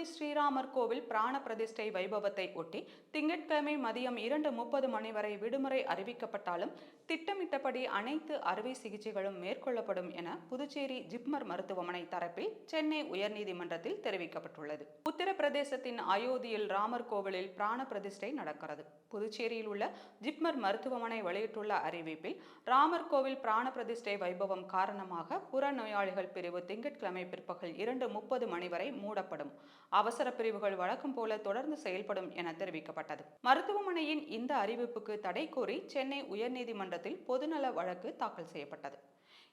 அயோத்தி ஸ்ரீராமர் கோவில் பிராண பிரதிஷ்டை வைபவத்தை ஒட்டி திங்கட்கிழமை மதியம் இரண்டு முப்பது மணி வரை விடுமுறை அறிவிக்கப்பட்டாலும் திட்டமிட்டபடி அனைத்து அறுவை சிகிச்சைகளும் மேற்கொள்ளப்படும் என புதுச்சேரி ஜிப்மர் மருத்துவமனை தரப்பில் சென்னை உயர்நீதிமன்றத்தில் தெரிவிக்கப்பட்டுள்ளது. உத்தரப்பிரதேசத்தின் அயோத்தியில் ராமர் கோவிலில் பிராண பிரதிஷ்டை நடக்கிறது. புதுச்சேரியில் உள்ள ஜிப்மர் மருத்துவமனை வெளியிட்டுள்ள அறிவிப்பில் ராமர் கோவில் பிராண பிரதிஷ்டை வைபவம் காரணமாக புறநோயாளிகள் பிரிவு திங்கட்கிழமை பிற்பகல் இரண்டு முப்பது மணி வரை மூடப்படும். அவசர பிரிவுகள் வழக்கம் போல தொடர்ந்து செயல்படும் என தெரிவிக்கப்பட்டது. மருத்துவமனையின் இந்த அறிவிப்புக்கு தடை கோரி சென்னை உயர்நீதிமன்றத்தில் பொதுநல வழக்கு தாக்கல் செய்யப்பட்டது.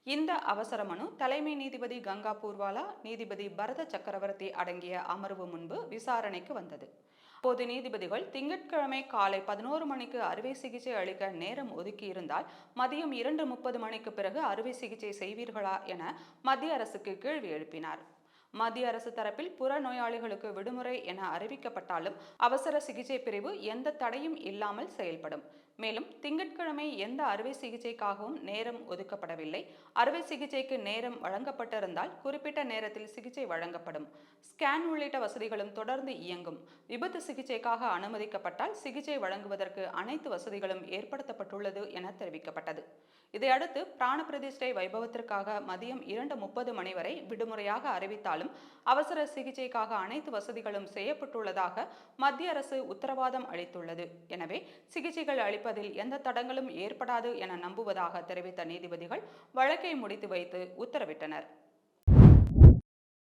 இந்த அவசர மனு தலைமை நீதிபதி கங்கா பூர்வாலா நீதிபதி பரத சக்கரவர்த்தி அடங்கிய அமர்வு முன்பு விசாரணைக்கு வந்தது. அப்போது நீதிபதிகள் திங்கட்கிழமை காலை பதினோரு மணிக்கு அறுவை சிகிச்சை அளிக்க நேரம் ஒதுக்கியிருந்தால் மதியம் இரண்டு முப்பது மணிக்கு பிறகு அறுவை சிகிச்சை செய்வீர்களா என மத்திய அரசுக்கு கேள்வி எழுப்பினார். மத்திய அரசு தரப்பில் புற நோயாளிகளுக்கு விடுமுறை என அறிவிக்கப்பட்டாலும் அவசர சிகிச்சை பிரிவு எந்த தடையும் இல்லாமல் செயல்படும். மேலும் திங்கட்கிழமை எந்த அறுவை சிகிச்சைக்காகவும் நேரம் ஒதுக்கப்படவில்லை. அறுவை சிகிச்சைக்கு நேரம் வழங்கப்பட்டிருந்தால் குறிப்பிட்ட நேரத்தில் சிகிச்சை வழங்கப்படும். ஸ்கேன் உள்ளிட்ட வசதிகளும் தொடர்ந்து இயங்கும். விபத்து சிகிச்சைக்காக அனுமதிக்கப்பட்டால் சிகிச்சை வழங்குவதற்கு அனைத்து வசதிகளும் ஏற்படுத்தப்பட்டுள்ளது என தெரிவிக்கப்பட்டது. இதையடுத்து பிராண பிரதிஷ்டை வைபவத்திற்காக மதியம் இரண்டு முப்பது மணி வரை விடுமுறையாக அறிவித்தாலும் அவசர சிகிச்சைக்காக அனைத்து வசதிகளும் செய்யப்பட்டுள்ளதாக மத்திய அரசு உத்தரவாதம் அளித்துள்ளது. எனவே சிகிச்சைகள் அளிப்பதில் எந்த தடங்களும் ஏற்படாது என நம்புவதாக தெரிவித்த நீதிபதிகள் வழக்கை முடித்து வைத்து உத்தரவிட்டனர்.